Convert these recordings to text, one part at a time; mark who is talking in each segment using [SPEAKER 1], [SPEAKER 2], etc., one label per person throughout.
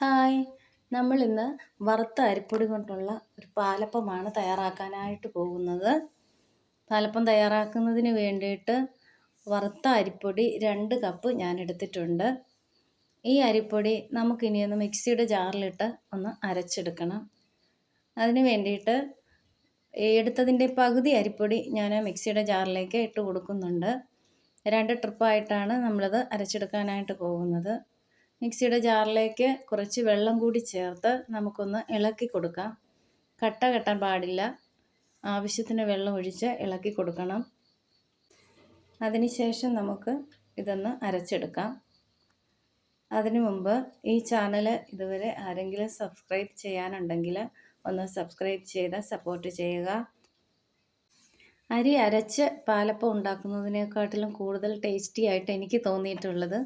[SPEAKER 1] Hi. നമ്മളിന്ന് വറുത്ത അരിപ്പൊടി കൊണ്ടുള്ള ഒരു പാലപ്പമാണ് തയ്യാറാക്കാനായിട്ട് പോകുന്നത്. പാലപ്പം തയ്യാറാക്കുന്നതിന് വേണ്ടിയിട്ട് വറുത്ത അരിപ്പൊടി രണ്ട് കപ്പ് ഞാൻ എടുത്തിട്ടുണ്ട്. ഈ അരിപ്പൊടി നമുക്കിനി ഒന്ന് മിക്സിയുടെ ജാറിലിട്ട് ഒന്ന് അരച്ചെടുക്കണം. അതിന് വേണ്ടിയിട്ട് എടുത്തതിന്റെ പകുതി അരിപ്പൊടി ഞാൻ മിക്സിയുടെ ജാറിലേക്ക് ഇട്ട് കൊടുക്കുന്നുണ്ട്. രണ്ട് ട്രിപ്പായിട്ടാണ് നമ്മളത് അരച്ചെടുക്കാനായിട്ട് പോകുന്നത്. മിക്സിയുടെ ജാറിലേക്ക് കുറച്ച് വെള്ളം കൂടി ചേർത്ത് നമുക്കൊന്ന് ഇളക്കി കൊടുക്കാം. കട്ട കെട്ടാൻ പാടില്ല. ആവശ്യത്തിന് വെള്ളം ഒഴിച്ച് ഇളക്കി കൊടുക്കണം. അതിനുശേഷം നമുക്ക് ഇതൊന്ന് അരച്ചെടുക്കാം. അതിനു മുമ്പ് ഈ ചാനൽ ഇതുവരെ ആരെങ്കിലും സബ്സ്ക്രൈബ് ചെയ്യാനുണ്ടെങ്കിൽ ഒന്ന് സബ്സ്ക്രൈബ് ചെയ്ത് സപ്പോർട്ട് ചെയ്യുക. അരി അരച്ച് പാലപ്പം ഉണ്ടാക്കുന്നതിനെക്കാട്ടിലും കൂടുതൽ ടേസ്റ്റി ആയിട്ട് എനിക്ക് തോന്നിയിട്ടുള്ളത്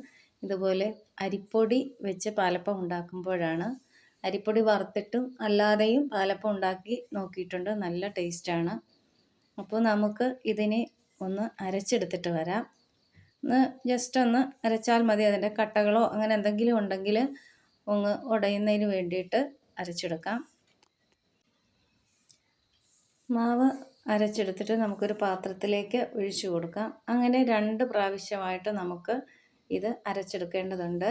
[SPEAKER 1] ഇതുപോലെ അരിപ്പൊടി വെച്ച് പാലപ്പം ഉണ്ടാക്കുമ്പോഴാണ് അരിപ്പൊടി വറുത്തിട്ടും അല്ലാതെയും പാലപ്പം ഉണ്ടാക്കി നോക്കിയിട്ടുണ്ട്. നല്ല ടേസ്റ്റാണ്. അപ്പോൾ നമുക്ക് ഇതിനെ ഒന്ന് അരച്ചെടുത്തിട്ട് വരാം. ഒന്ന് ജസ്റ്റ് ഒന്ന് അരച്ചാൽ മതി. അതിന്റെ കട്ടകളോ അങ്ങനെ എന്തെങ്കിലും ഉണ്ടെങ്കിൽ ഒന്ന് ഉടയുന്നതിന് വേണ്ടിയിട്ട് അരച്ചെടുക്കാം. മാവ് അരച്ചെടുത്തിട്ട് നമുക്കൊരു പാത്രത്തിലേക്ക് ഒഴിച്ചു കൊടുക്കാം. അങ്ങനെ രണ്ട് പ്രാവശ്യമായിട്ട് നമുക്ക് ഇത് അരച്ചെടുക്കേണ്ടതുണ്ട്.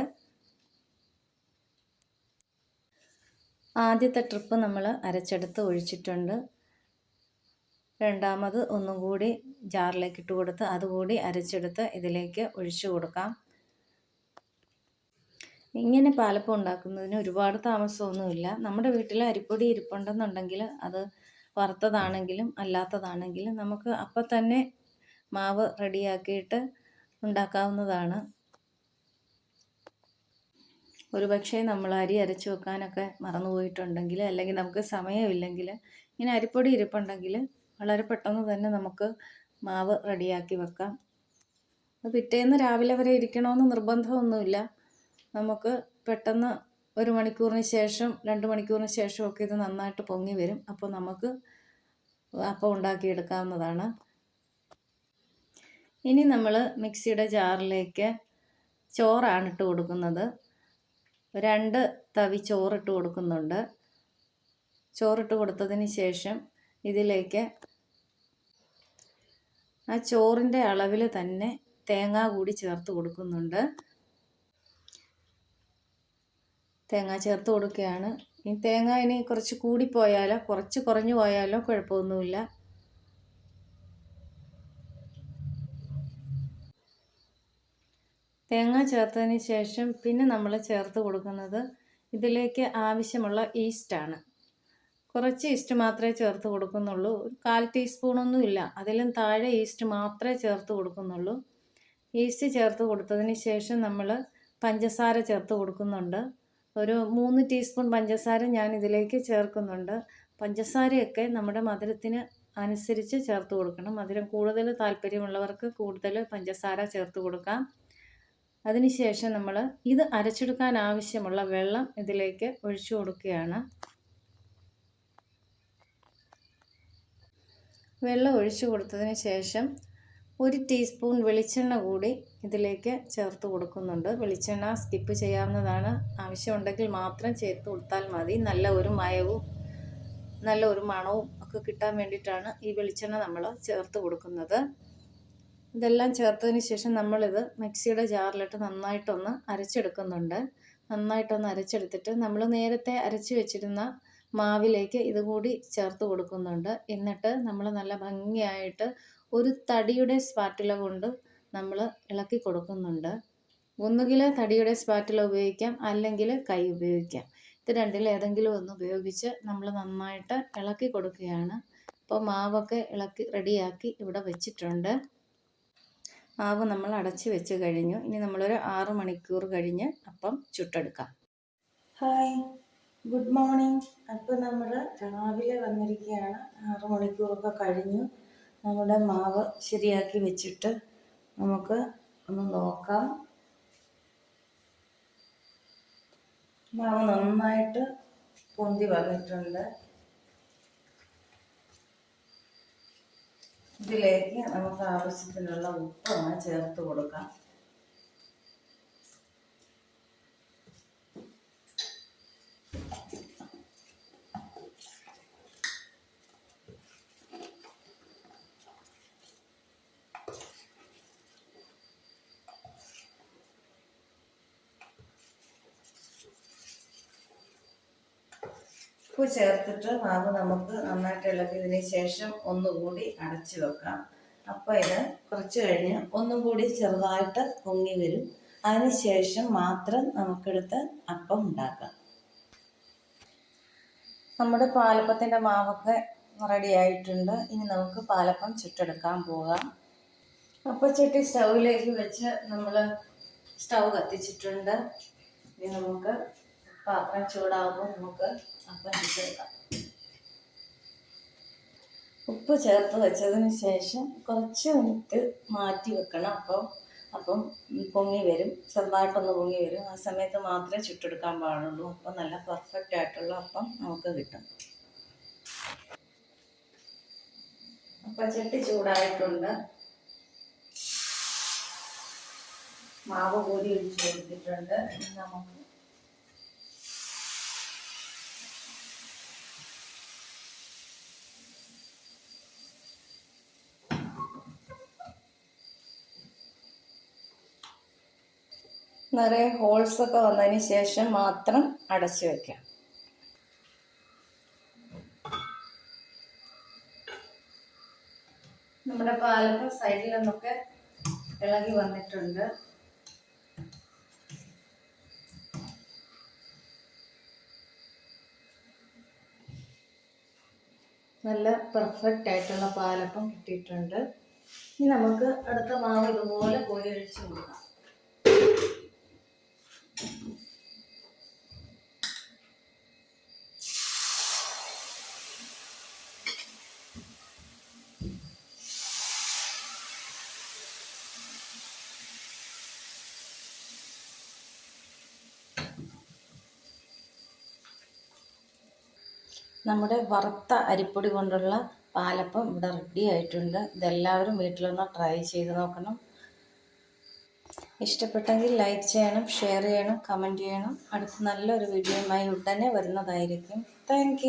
[SPEAKER 1] ആദ്യത്തെ ട്രിപ്പ് നമ്മൾ അരച്ചെടുത്ത് ഒഴിച്ചിട്ടുണ്ട്. രണ്ടാമത് ഒന്നും കൂടി ജാറിലേക്ക് ഇട്ട് കൊടുത്ത് അതുകൂടി അരച്ചെടുത്ത് ഇതിലേക്ക് ഒഴിച്ചു കൊടുക്കാം. ഇങ്ങനെ പാലപ്പം ഉണ്ടാക്കുന്നതിന് ഒരുപാട് താമസമൊന്നുമില്ല. നമ്മുടെ വീട്ടിൽ അരിപ്പൊടി ഇരിപ്പുണ്ടെന്നുണ്ടെങ്കിൽ അത് വറുത്തതാണെങ്കിലും അല്ലാത്തതാണെങ്കിലും നമുക്ക് അപ്പം തന്നെ മാവ് റെഡിയാക്കിയിട്ട് ഉണ്ടാക്കാവുന്നതാണ്. ഒരുപക്ഷെ നമ്മൾ അരി അരച്ച് വെക്കാനൊക്കെ മറന്നു പോയിട്ടുണ്ടെങ്കിൽ അല്ലെങ്കിൽ നമുക്ക് സമയമില്ലെങ്കിൽ ഇങ്ങനെ അരിപ്പൊടി ഇരിപ്പുണ്ടെങ്കിൽ വളരെ പെട്ടെന്ന് തന്നെ നമുക്ക് മാവ് റെഡിയാക്കി വെക്കാം. പിറ്റേന്ന് രാവിലെ വരെ ഇരിക്കണമെന്ന് നിർബന്ധമൊന്നുമില്ല. നമുക്ക് പെട്ടെന്ന് ഒരു മണിക്കൂറിന് ശേഷം രണ്ട് മണിക്കൂറിന് ശേഷമൊക്കെ ഇത് നന്നായിട്ട് പൊങ്ങി വരും. അപ്പോൾ നമുക്ക് അപ്പം ഉണ്ടാക്കിയെടുക്കാവുന്നതാണ്. ഇനി നമ്മൾ മിക്സിയുടെ ജാറിലേക്ക് ചോറാണ് ഇട്ട് കൊടുക്കുന്നത്. രണ്ട് തവി ചോറിട്ട് കൊടുക്കുന്നുണ്ട്. ചോറിട്ട് കൊടുത്തതിന് ശേഷം ഇതിലേക്ക് ആ ചോറിന്റെ അളവിൽ തന്നെ തേങ്ങ കൂടി ചേർത്ത് കൊടുക്കുന്നുണ്ട്. തേങ്ങ ചേർത്ത് കൊടുക്കുകയാണ്. ഈ തേങ്ങ ഇനി കുറച്ച് കൂടിപ്പോയാലോ കുറച്ച് കുറഞ്ഞു പോയാലോ കുഴപ്പമൊന്നുമില്ല. തേങ്ങ ചേർത്തതിന് ശേഷം പിന്നെ നമ്മൾ ചേർത്ത് കൊടുക്കുന്നത് ഇതിലേക്ക് ആവശ്യമുള്ള ഈസ്റ്റാണ് കുറച്ച് ഈസ്റ്റ് മാത്രമേ ചേർത്ത് കൊടുക്കുന്നുള്ളൂ. ഒരു കാൽ ടീസ്പൂണൊന്നും ഇല്ല. അതിലും താഴെ ഈസ്റ്റ് മാത്രമേ ചേർത്ത് കൊടുക്കുന്നുള്ളൂ. ഈസ്റ്റ് ചേർത്ത് കൊടുത്തതിന് ശേഷം നമ്മൾ പഞ്ചസാര ചേർത്ത് കൊടുക്കുന്നുണ്ട്. ഒരു മൂന്ന് ടീസ്പൂൺ പഞ്ചസാര ഞാൻ ഇതിലേക്ക് ചേർക്കുന്നുണ്ട്. പഞ്ചസാരയൊക്കെ നമ്മുടെ മധുരത്തിന് അനുസരിച്ച് ചേർത്ത് കൊടുക്കണം. മധുരം കൂടുതൽ താല്പര്യമുള്ളവർക്ക് കൂടുതൽ പഞ്ചസാര ചേർത്ത് കൊടുക്കാം. അതിനുശേഷം നമ്മൾ ഇത് അരച്ചെടുക്കാൻ ആവശ്യമുള്ള വെള്ളം ഇതിലേക്ക് ഒഴിച്ചു കൊടുക്കുകയാണ്. വെള്ളം ഒഴിച്ചു കൊടുത്തതിന് ശേഷം ഒരു ടീസ്പൂൺ വെളിച്ചെണ്ണ കൂടി ഇതിലേക്ക് ചേർത്ത് കൊടുക്കുന്നുണ്ട്. വെളിച്ചെണ്ണ സ്കിപ്പ് ചെയ്യാവുന്നതാണ്. ആവശ്യമുണ്ടെങ്കിൽ മാത്രം ചേർത്ത് കൊടുത്താൽ മതി. നല്ല ഒരു മയവും നല്ല ഒരു മണവും ഒക്കെ കിട്ടാൻ വേണ്ടിയിട്ടാണ് ഈ വെളിച്ചെണ്ണ നമ്മൾ ചേർത്ത് കൊടുക്കുന്നത്. ഇതെല്ലാം ചേർത്തതിന് ശേഷം നമ്മളിത് മിക്സിയുടെ ജാറിലിട്ട് നന്നായിട്ടൊന്ന് അരച്ചെടുക്കുന്നുണ്ട്. നന്നായിട്ടൊന്ന് അരച്ചെടുത്തിട്ട് നമ്മൾ നേരത്തെ അരച്ച് വെച്ചിരുന്ന മാവിലേക്ക് ഇതുകൂടി ചേർത്ത് കൊടുക്കുന്നുണ്ട്. എന്നിട്ട് നമ്മൾ നല്ല ഭംഗിയായിട്ട് ഒരു തടിയുടെ സ്പാറ്റില കൊണ്ട് നമ്മൾ ഇളക്കി കൊടുക്കുന്നുണ്ട്. ഒന്നുകിൽ തടിയുടെ സ്പാറ്റില ഉപയോഗിക്കാം അല്ലെങ്കിൽ കൈ ഉപയോഗിക്കാം. ഇത് രണ്ടിൽ ഏതെങ്കിലും ഒന്ന് ഉപയോഗിച്ച് നമ്മൾ നന്നായിട്ട് ഇളക്കി കൊടുക്കുകയാണ്. അപ്പോൾ മാവൊക്കെ ഇളക്കി റെഡിയാക്കി ഇവിടെ വെച്ചിട്ടുണ്ട്. മാവ് നമ്മൾ അടച്ച് വെച്ച് കഴിഞ്ഞു. ഇനി നമ്മളൊരു ആറ് മണിക്കൂർ കഴിഞ്ഞ് അപ്പം ചുട്ടെടുക്കാം. ഹായ് ഗുഡ് മോർണിംഗ് അപ്പോൾ നമ്മൾ രാവിലെ വന്നിരിക്കുകയാണ്. ആറ് മണിക്കൂറൊക്കെ കഴിഞ്ഞു. നമ്മുടെ മാവ് ശരിയാക്കി വെച്ചിട്ട് നമുക്ക് ഒന്ന് നോക്കാം. മാവ് നന്നായിട്ട് പൊന്തി വന്നിട്ടുണ്ട്. ഇതിലേക്ക് നമുക്ക് ആവശ്യത്തിനുള്ള ഉപ്പാണ് ചേർത്ത് കൊടുക്കാം. ഉപ്പ് ചേർത്തിട്ട് മാവ് നമുക്ക് നന്നായിട്ട് ഇളക്കിയതിന് ശേഷം ഒന്നുകൂടി അടച്ചു വെക്കാം. അപ്പോൾ ഇത് കുറച്ച് കഴിഞ്ഞ് ഒന്നും കൂടി ചെറുതായിട്ട് പൊങ്ങി വരും. അതിന് ശേഷം മാത്രം നമുക്കെടുത്ത് അപ്പം ഉണ്ടാക്കാം. നമ്മുടെ പാലപ്പത്തിന്റെ മാവൊക്കെ റെഡി ആയിട്ടുണ്ട്. ഇനി നമുക്ക് പാലപ്പം ചുട്ടെടുക്കാൻ പോകാം. അപ്പം ചട്ടി സ്റ്റൗവിലേക്ക് വെച്ച് നമ്മൾ സ്റ്റൗ കത്തിച്ചിട്ടുണ്ട്. ഇനി നമുക്ക് പാത്രം ചൂടാകുമ്പോൾ നമുക്ക് അപ്പം ചുട്ടെടുക്കാം ഉപ്പ് ചേർത്ത് വെച്ചതിന് ശേഷം കുറച്ച് മിനിറ്റ് മാറ്റി വെക്കണം. അപ്പം അപ്പം പൊങ്ങി വരും. ചെറുതായിട്ടൊന്ന് പൊങ്ങി വരും. ആ സമയത്ത് മാത്രമേ ചുട്ടെടുക്കാൻ പാടുള്ളൂ. അപ്പം നല്ല പെർഫെക്റ്റ് ആയിട്ടുള്ള അപ്പം നമുക്ക് കിട്ടും. അപ്പം ചട്ടി ചൂടായിട്ടുണ്ട്. മാവ് കൂടി ഒഴിച്ചു കൊടുത്തിട്ടുണ്ട്. നമുക്ക് നിറയെ ഹോൾസ് ഒക്കെ വന്നതിന് ശേഷം മാത്രം അടച്ചു വെക്കാം നമ്മുടെ പാലപ്പം സൈഡിൽ നിന്നൊക്കെ ഇളകി വന്നിട്ടുണ്ട്. നല്ല പെർഫെക്റ്റ് ആയിട്ടുള്ള പാലപ്പം കിട്ടിയിട്ടുണ്ട്. ഇനി നമുക്ക് അടുത്ത മാവ് ഇതുപോലെ കോരി ഒഴിച്ചു കൊടുക്കാം. നമ്മുടെ വറുത്ത അരിപ്പൊടി കൊണ്ടുള്ള പാലപ്പം ഇവിടെ റെഡി ആയിട്ടുണ്ട്. ഇതെല്ലാവരും വീട്ടിലൊന്ന് ട്രൈ ചെയ്ത് നോക്കണം. ഇഷ്ടപ്പെട്ടെങ്കിൽ ലൈക്ക് ചെയ്യണം ഷെയർ ചെയ്യണം കമന്റ് ചെയ്യണം. അടുത്ത നല്ലൊരു വീഡിയോയുമായി ഉടനെ വരുന്നതായിരിക്കും. താങ്ക്